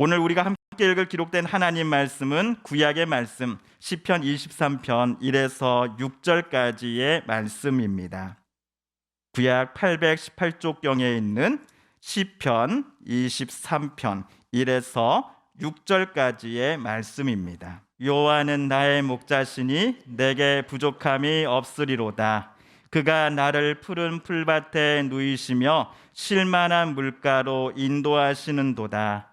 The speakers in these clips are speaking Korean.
오늘 우리가 함께 읽을 기록된 하나님 말씀은 구약의 말씀 시편 23편 1에서 6절까지의 말씀입니다. 구약 818쪽경에 있는 시편 23편 1에서 6절까지의 말씀입니다. 요한은 나의 목자시니 내게 부족함이 없으리로다. 그가 나를 푸른 풀밭에 누이시며 실만한 물가로 인도하시는도다.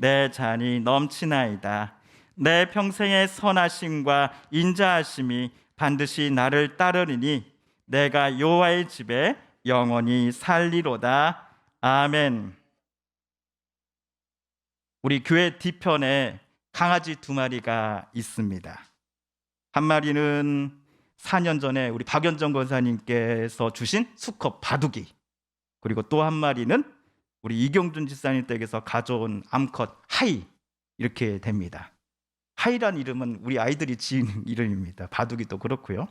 내 잔이 넘치나이다. 내 평생의 선하심과 인자하심이 반드시 나를 따르리니 내가 여호와의 집에 영원히 살리로다. 아멘. 우리 교회 뒤편에 강아지 두 마리가 있습니다. 한 마리는 4년 전에 우리 박연정 권사님께서 주신 수컷 바둑이 그리고 또 한 마리는 우리 이경준 집사님 댁에서 가져온 암컷 하이 이렇게 됩니다. 하이란 이름은 우리 아이들이 지은 이름입니다. 바둑이도 그렇고요.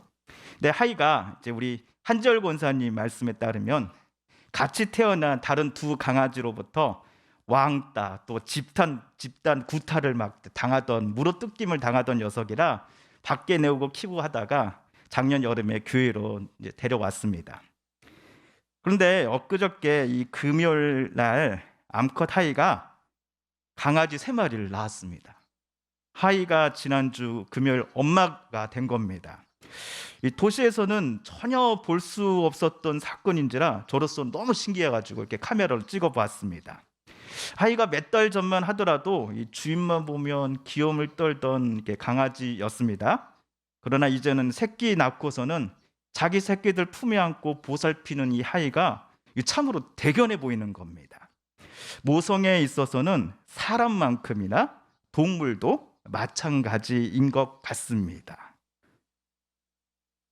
근데 하이가 이제 우리 한절 권사님 말씀에 따르면 같이 태어난 다른 두 강아지로부터 왕따 또 집단 집단 구타를 막 당하던 물어뜯김을 당하던 녀석이라 밖에 내오고 키고 하다가 작년 여름에 교회로 데려왔습니다. 그런데 엊그저께 이 금요일 날 암컷 하이가 강아지 세 마리를 낳았습니다. 하이가 지난주 금요일 엄마가 된 겁니다. 이 도시에서는 전혀 볼 수 없었던 사건인지라 저로서 너무 신기해가지고 이렇게 카메라로 찍어봤습니다. 하이가 몇 달 전만 하더라도 이 주인만 보면 귀염을 떨던 강아지였습니다. 그러나 이제는 새끼 낳고서는 자기 새끼들 품에 안고 보살피는 이 하이가 참으로 대견해 보이는 겁니다. 모성에 있어서는 사람만큼이나 동물도 마찬가지인 것 같습니다.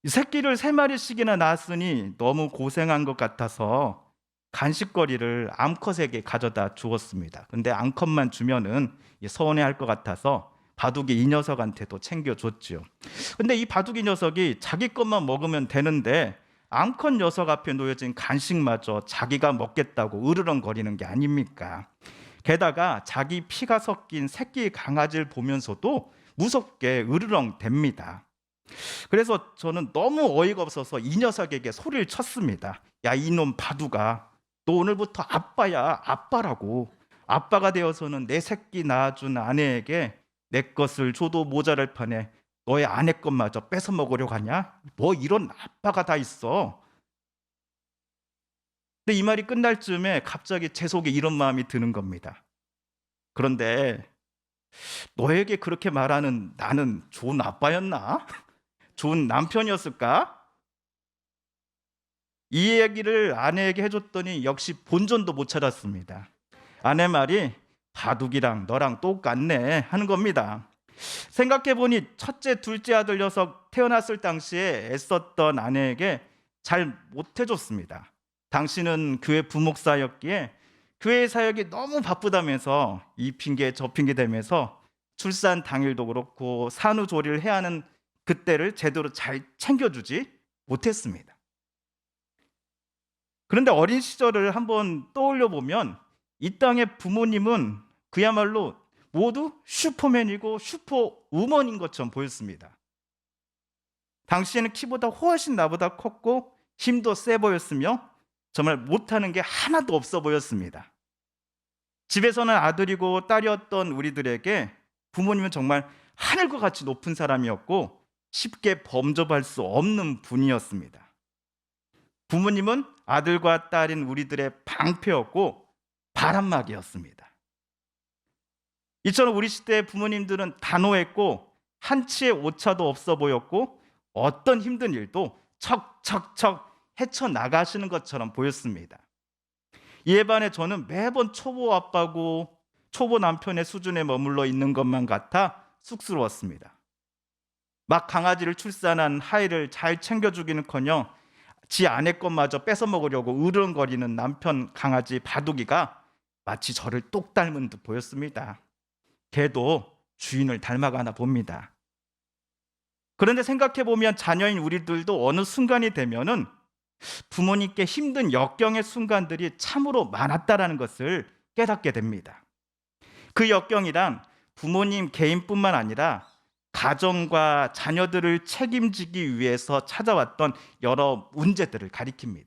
이 새끼를 세 마리씩이나 낳았으니 너무 고생한 것 같아서 간식거리를 암컷에게 가져다 주었습니다. 근데 암컷만 주면은 서운해할 것 같아서 바둑이 이 녀석한테도 챙겨줬지요. 근데 이 바둑이 녀석이 자기 것만 먹으면 되는데 암컷 녀석 앞에 놓여진 간식마저 자기가 먹겠다고 으르렁거리는 게 아닙니까? 게다가 자기 피가 섞인 새끼 강아지를 보면서도 무섭게 으르렁댑니다. 그래서 저는 너무 어이가 없어서 이 녀석에게 소리를 쳤습니다. 야 이놈 바둑아, 너 오늘부터 아빠야 아빠라고. 아빠가 되어서는 내 새끼 낳아준 아내에게 내 것을 줘도 모자랄 판에 너의 아내 것마저 뺏어 먹으려고 하냐? 뭐 이런 아빠가 다 있어. 근데 이 말이 끝날 즈음에 갑자기 제 속에 이런 마음이 드는 겁니다. 그런데 너에게 그렇게 말하는 나는 좋은 아빠였나? 좋은 남편이었을까? 이 얘기를 아내에게 해줬더니 역시 본전도 못 찾았습니다. 아내 말이 바둑이랑 너랑 똑같네 하는 겁니다. 생각해 보니 첫째, 둘째 아들 녀석 태어났을 당시에 애썼던 아내에게 잘 못해줬습니다. 당신은 교회 부목사였기에 교회 사역이 너무 바쁘다면서 이 핑계 저 핑계 대면서 출산 당일도 그렇고 산후조리를 해야 하는 그때를 제대로 잘 챙겨주지 못했습니다. 그런데 어린 시절을 한번 떠올려 보면 이 땅의 부모님은 그야말로 모두 슈퍼맨이고 슈퍼우먼인 것처럼 보였습니다. 당시에는 키보다 훨씬 나보다 컸고 힘도 세 보였으며 정말 못하는 게 하나도 없어 보였습니다. 집에서는 아들이고 딸이었던 우리들에게 부모님은 정말 하늘과 같이 높은 사람이었고 쉽게 범접할 수 없는 분이었습니다. 부모님은 아들과 딸인 우리들의 방패였고 바람막이였습니다. 이처럼 우리 시대의 부모님들은 단호했고 한치의 오차도 없어 보였고 어떤 힘든 일도 척척척 헤쳐 나가시는 것처럼 보였습니다. 이에 반해 저는 매번 초보 아빠고 초보 남편의 수준에 머물러 있는 것만 같아 쑥스러웠습니다. 막 강아지를 출산한 하이를 잘 챙겨주기는커녕 지 아내 것마저 뺏어 먹으려고 으르렁거리는 남편 강아지 바둑이가 마치 저를 똑 닮은 듯 보였습니다. 걔도 주인을 닮아가나 봅니다. 그런데 생각해 보면 자녀인 우리들도 어느 순간이 되면은 부모님께 힘든 역경의 순간들이 참으로 많았다라는 것을 깨닫게 됩니다. 그 역경이란 부모님 개인뿐만 아니라 가정과 자녀들을 책임지기 위해서 찾아왔던 여러 문제들을 가리킵니다.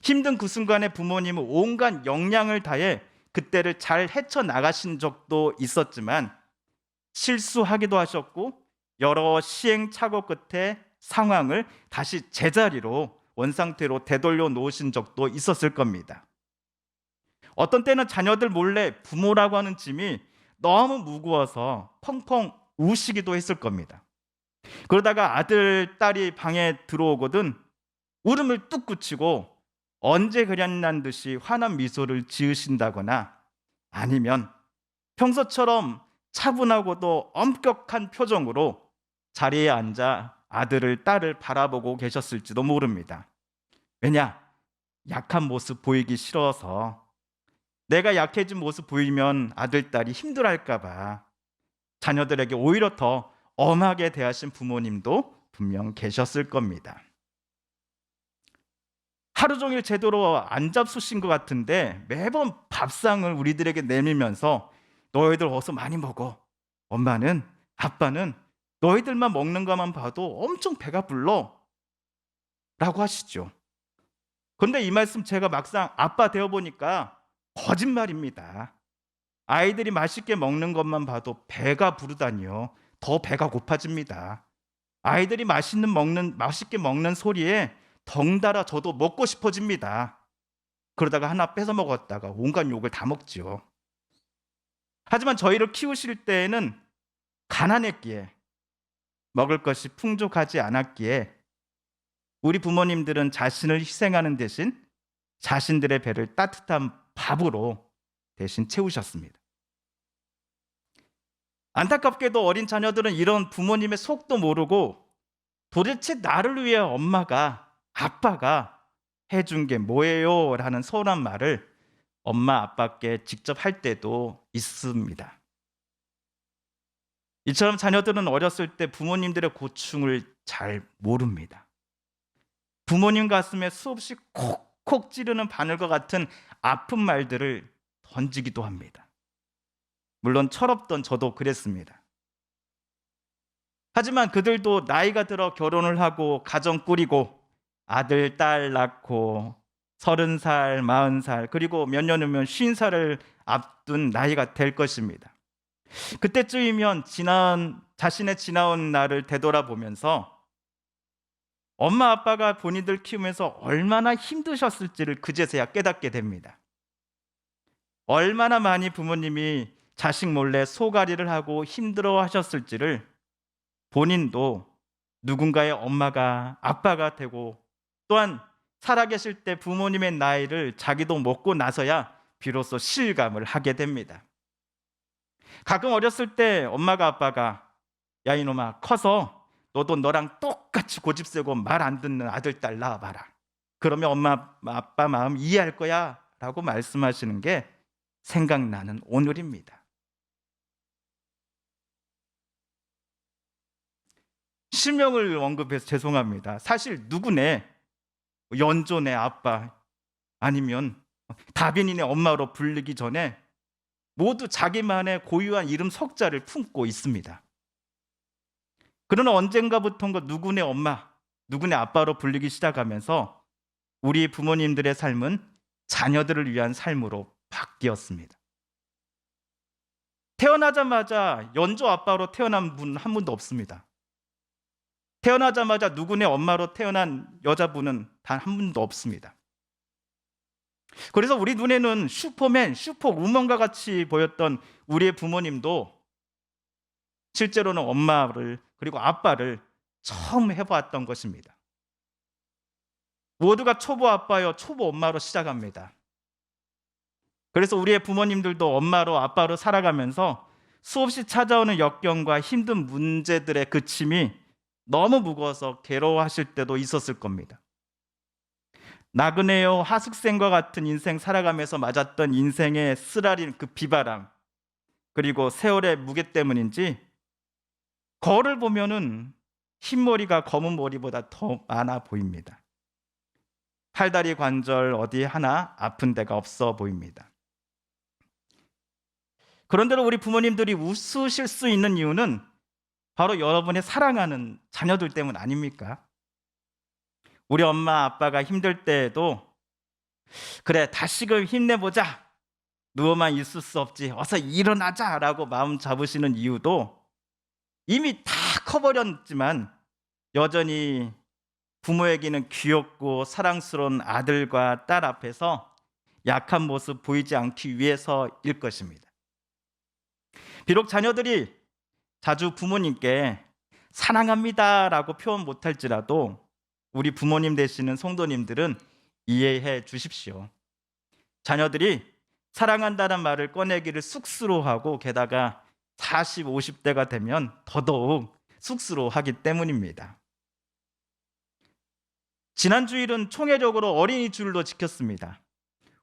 힘든 그 순간에 부모님은 온갖 역량을 다해 그때를 잘 헤쳐 나가신 적도 있었지만 실수하기도 하셨고 여러 시행착오 끝에 상황을 다시 제자리로 원상태로 되돌려 놓으신 적도 있었을 겁니다. 어떤 때는 자녀들 몰래 부모라고 하는 짐이 너무 무거워서 펑펑 우시기도 했을 겁니다. 그러다가 아들, 딸이 방에 들어오거든 울음을 뚝 그치고 언제 그랬난 듯이 환한 미소를 지으신다거나 아니면 평소처럼 차분하고도 엄격한 표정으로 자리에 앉아 아들을 딸을 바라보고 계셨을지도 모릅니다. 왜냐? 약한 모습 보이기 싫어서 내가 약해진 모습 보이면 아들, 딸이 힘들어할까 봐 자녀들에게 오히려 더 엄하게 대하신 부모님도 분명 계셨을 겁니다. 하루 종일 제대로 안 잡수신 것 같은데 매번 밥상을 우리들에게 내밀면서 너희들 어서 많이 먹어. 엄마는 아빠는 너희들만 먹는 것만 봐도 엄청 배가 불러. 라고 하시죠. 그런데 이 말씀 제가 막상 아빠 되어 보니까 거짓말입니다. 아이들이 맛있게 먹는 것만 봐도 배가 부르다니요. 더 배가 고파집니다. 아이들이 맛있는 먹는 맛있게 먹는 소리에 덩달아 저도 먹고 싶어집니다. 그러다가 하나 뺏어 먹었다가 온갖 욕을 다 먹지요. 하지만 저희를 키우실 때에는 가난했기에 먹을 것이 풍족하지 않았기에 우리 부모님들은 자신을 희생하는 대신 자신들의 배를 따뜻한 밥으로 대신 채우셨습니다. 안타깝게도 어린 자녀들은 이런 부모님의 속도 모르고 도대체 나를 위해 엄마가 아빠가 해준 게 뭐예요? 라는 서운한 말을 엄마 아빠께 직접 할 때도 있습니다. 이처럼 자녀들은 어렸을 때 부모님들의 고충을 잘 모릅니다. 부모님 가슴에 수없이 콕콕 찌르는 바늘과 같은 아픈 말들을 던지기도 합니다. 물론 철없던 저도 그랬습니다. 하지만 그들도 나이가 들어 결혼을 하고 가정 꾸리고 아들, 딸 낳고 서른 살, 마흔 살, 그리고 몇 년 후면 쉰 살을 앞둔 나이가 될 것입니다. 그때쯤이면 지난 자신의 지나온 날을 되돌아보면서 엄마 아빠가 본인들 키우면서 얼마나 힘드셨을지를 그제서야 깨닫게 됩니다. 얼마나 많이 부모님이 자식 몰래 소가리를 하고 힘들어 하셨을지를 본인도 누군가의 엄마가 아빠가 되고 또한 살아계실 때 부모님의 나이를 자기도 먹고 나서야 비로소 실감을 하게 됩니다. 가끔 어렸을 때 엄마가 아빠가 야 이놈아 커서 너도 너랑 똑같이 고집 세고 말 안 듣는 아들 딸 낳아봐라. 그러면 엄마 아빠 마음 이해할 거야 라고 말씀하시는 게 생각나는 오늘입니다. 실명을 언급해서 죄송합니다. 사실 누구네 연조네 아빠 아니면 다빈이네 엄마로 불리기 전에 모두 자기만의 고유한 이름 석자를 품고 있습니다. 그러나 언젠가부터인가 누구네 엄마, 누구네 아빠로 불리기 시작하면서 우리 부모님들의 삶은 자녀들을 위한 삶으로 바뀌었습니다. 태어나자마자 연조 아빠로 태어난 분 한 분도 없습니다. 태어나자마자 누구네 엄마로 태어난 여자분은 단 한 분도 없습니다. 그래서 우리 눈에는 슈퍼맨, 슈퍼우먼과 같이 보였던 우리의 부모님도 실제로는 엄마를 그리고 아빠를 처음 해보았던 것입니다. 모두가 초보 아빠요, 초보 엄마로 시작합니다. 그래서 우리의 부모님들도 엄마로 아빠로 살아가면서 수없이 찾아오는 역경과 힘든 문제들의 그침이 너무 무거워서 괴로워하실 때도 있었을 겁니다. 나그네요 하숙생과 같은 인생 살아가면서 맞았던 인생의 쓰라린 그 비바람 그리고 세월의 무게 때문인지 거울을 보면은 흰머리가 검은 머리보다 더 많아 보입니다. 팔다리 관절 어디 하나 아픈 데가 없어 보입니다. 그런데도 우리 부모님들이 웃으실 수 있는 이유는 바로 여러분의 사랑하는 자녀들 때문 아닙니까? 우리 엄마 아빠가 힘들 때에도 그래 다시금 힘내보자 누워만 있을 수 없지 어서 일어나자라고 마음 잡으시는 이유도 이미 다 커버렸지만 여전히 부모에게는 귀엽고 사랑스러운 아들과 딸 앞에서 약한 모습 보이지 않기 위해서일 것입니다. 비록 자녀들이 자주 부모님께 사랑합니다라고 표현 못할지라도 우리 부모님 되시는 성도님들은 이해해 주십시오. 자녀들이 사랑한다는 말을 꺼내기를 쑥스러워하고 게다가 40, 50대가 되면 더더욱 쑥스러워하기 때문입니다. 지난 주일은 총회적으로 어린이 주일로 지켰습니다.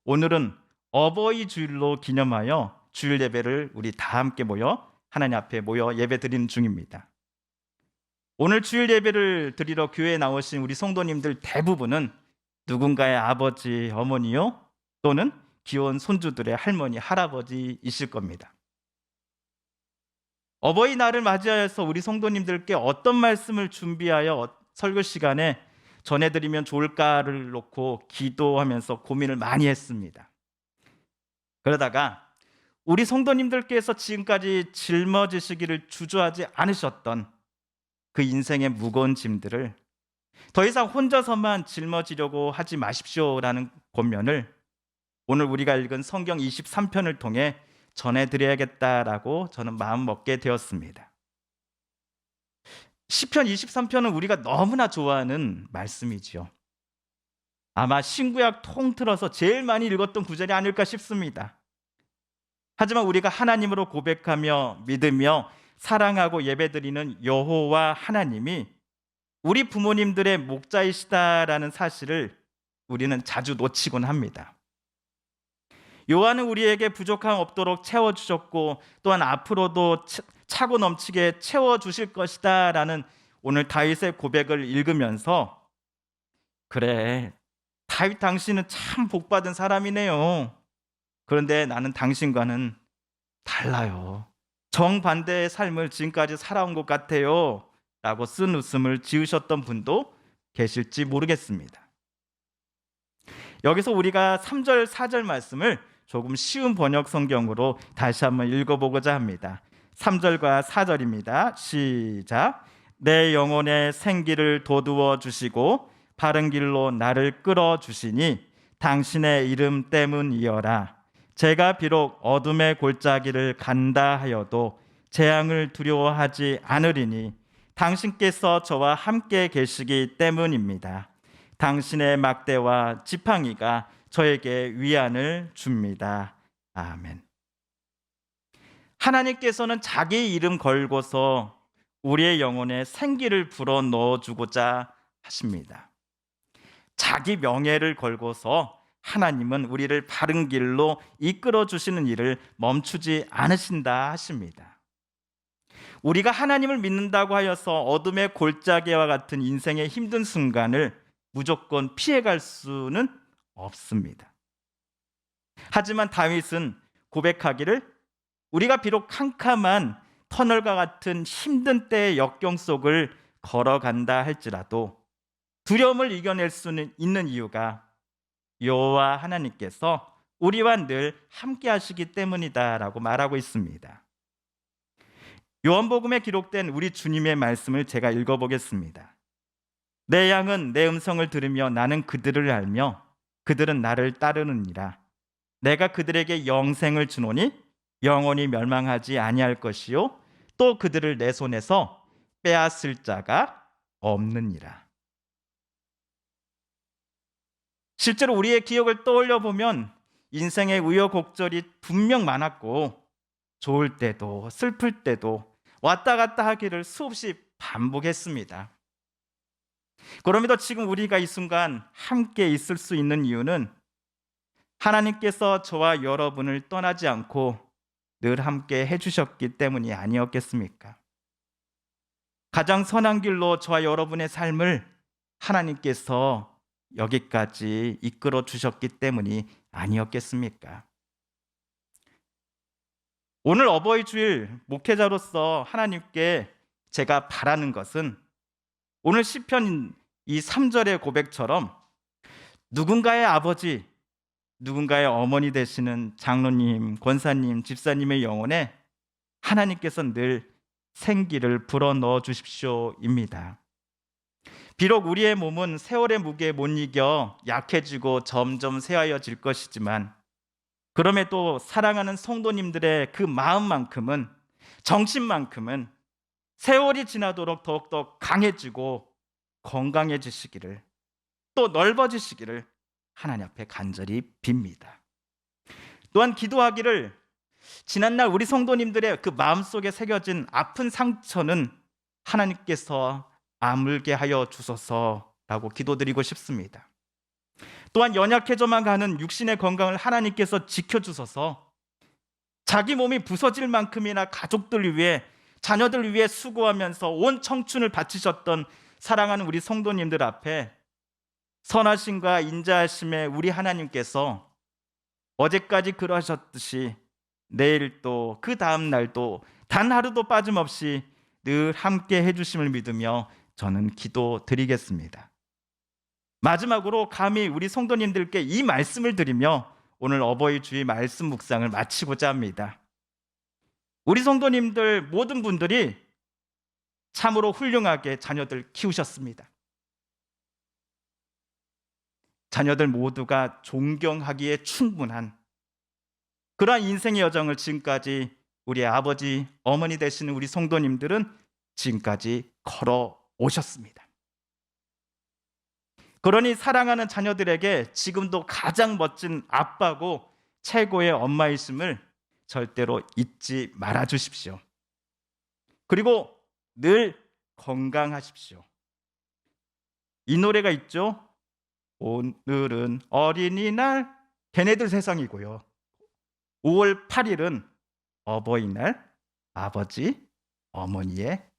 오늘은 어버이 주일로 기념하여 주일 예배를 우리 다 함께 모여 하나님 앞에 모여 예배 드리는 중입니다. 오늘 주일 예배를 드리러 교회에 나오신 우리 성도님들 대부분은 누군가의 아버지, 어머니요 또는 귀여운 손주들의 할머니, 할아버지이실 겁니다. 어버이날을 맞이하여서 우리 성도님들께 어떤 말씀을 준비하여 설교 시간에 전해드리면 좋을까를 놓고 기도하면서 고민을 많이 했습니다. 그러다가 우리 성도님들께서 지금까지 짊어지시기를 주저하지 않으셨던 그 인생의 무거운 짐들을 더 이상 혼자서만 짊어지려고 하지 마십시오라는 권면을 오늘 우리가 읽은 성경 23편을 통해 전해드려야겠다라고 저는 마음 먹게 되었습니다. 시편 23편은 우리가 너무나 좋아하는 말씀이지요. 아마 신구약 통틀어서 제일 많이 읽었던 구절이 아닐까 싶습니다. 하지만 우리가 하나님으로 고백하며 믿으며 사랑하고 예배드리는 여호와 하나님이 우리 부모님들의 목자이시다라는 사실을 우리는 자주 놓치곤 합니다. 요한은 우리에게 부족함 없도록 채워 주셨고 또한 앞으로도 차고 넘치게 채워 주실 것이다라는 오늘 다윗의 고백을 읽으면서 그래 다윗 당신은 참 복받은 사람이네요. 그런데 나는 당신과는 달라요. 정반대의 삶을 지금까지 살아온 것 같아요. 라고 쓴 웃음을 지으셨던 분도 계실지 모르겠습니다. 여기서 우리가 3절, 4절 말씀을 조금 쉬운 번역 성경으로 다시 한번 읽어보고자 합니다. 3절과 4절입니다. 시작. 내 영혼의 생기를 돋우어 주시고 바른 길로 나를 끌어 주시니 당신의 이름 때문이여라. 제가 비록 어둠의 골짜기를 간다 하여도 재앙을 두려워하지 않으리니 당신께서 저와 함께 계시기 때문입니다. 당신의 막대와 지팡이가 저에게 위안을 줍니다. 아멘. 하나님께서는 자기 이름 걸고서 우리의 영혼에 생기를 불어 넣어 주고자 하십니다. 자기 명예를 걸고서 하나님은 우리를 바른 길로 이끌어 주시는 일을 멈추지 않으신다 하십니다. 우리가 하나님을 믿는다고 하여서 어둠의 골짜기와 같은 인생의 힘든 순간을 무조건 피해갈 수는 없습니다. 하지만 다윗은 고백하기를 우리가 비록 캄캄한 터널과 같은 힘든 때의 역경 속을 걸어간다 할지라도 두려움을 이겨낼 수는 있는 이유가 여호와 하나님께서 우리와 늘 함께 하시기 때문이다라고 말하고 있습니다. 요한복음에 기록된 우리 주님의 말씀을 제가 읽어 보겠습니다. 내 양은 내 음성을 들으며 나는 그들을 알며 그들은 나를 따르느니라. 내가 그들에게 영생을 주노니 영원히 멸망하지 아니할 것이요 또 그들을 내 손에서 빼앗을 자가 없느니라. 실제로 우리의 기억을 떠올려 보면 인생의 우여곡절이 분명 많았고 좋을 때도 슬플 때도 왔다 갔다 하기를 수없이 반복했습니다. 그럼에도 지금 우리가 이 순간 함께 있을 수 있는 이유는 하나님께서 저와 여러분을 떠나지 않고 늘 함께 해주셨기 때문이 아니었겠습니까? 가장 선한 길로 저와 여러분의 삶을 하나님께서 여기까지 이끌어 주셨기 때문이 아니었겠습니까? 오늘 어버이 주일 목회자로서 하나님께 제가 바라는 것은 오늘 시편 이 3절의 고백처럼 누군가의 아버지, 누군가의 어머니 되시는 장로님, 권사님, 집사님의 영혼에 하나님께서 늘 생기를 불어 넣어 주십시오입니다. 비록 우리의 몸은 세월의 무게에 못 이겨 약해지고 점점 쇠하여질 것이지만 그럼에도 사랑하는 성도님들의 그 마음만큼은 정신만큼은 세월이 지나도록 더욱더 강해지고 건강해지시기를 또 넓어지시기를 하나님 앞에 간절히 빕니다. 또한 기도하기를 지난날 우리 성도님들의 그 마음속에 새겨진 아픈 상처는 하나님께서 아물게 하여 주소서라고 기도드리고 싶습니다. 또한 연약해져만 가는 육신의 건강을 하나님께서 지켜주소서 자기 몸이 부서질 만큼이나 가족들 위해 자녀들 위해 수고하면서 온 청춘을 바치셨던 사랑하는 우리 성도님들 앞에 선하심과 인자하심의 우리 하나님께서 어제까지 그러하셨듯이 내일 또 그 다음 날도 단 하루도 빠짐없이 늘 함께 해주심을 믿으며 저는 기도 드리겠습니다. 마지막으로 감히 우리 성도님들께 이 말씀을 드리며 오늘 어버이 주의 말씀 묵상을 마치고자 합니다. 우리 성도님들 모든 분들이 참으로 훌륭하게 자녀들 키우셨습니다. 자녀들 모두가 존경하기에 충분한 그러한 인생의 여정을 지금까지 우리 아버지, 어머니 되시는 우리 성도님들은 지금까지 걸어 오셨습니다. 그러니 사랑하는 자녀들에게 지금도 가장 멋진 아빠고 최고의 엄마이심을 절대로 잊지 말아 주십시오. 그리고 늘 건강하십시오. 이 노래가 있죠. 오늘은 어린이날 걔네들 세상이고요. 5월 8일은 어버이날 아버지 어머니의.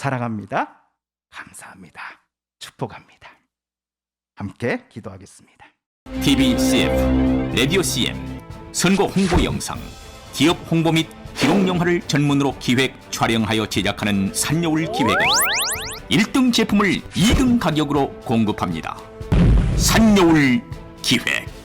사랑합니다. 감사합니다. 축복합니다. 함께 기도하겠습니다. TV CF, 라디오 CM, 선거 홍보 영상, 기업 홍보 및 기록 영화를 전문으로 기획, 촬영하여 제작하는 산여울 기획은 1등 제품을 2등 가격으로 공급합니다. 산여울 기획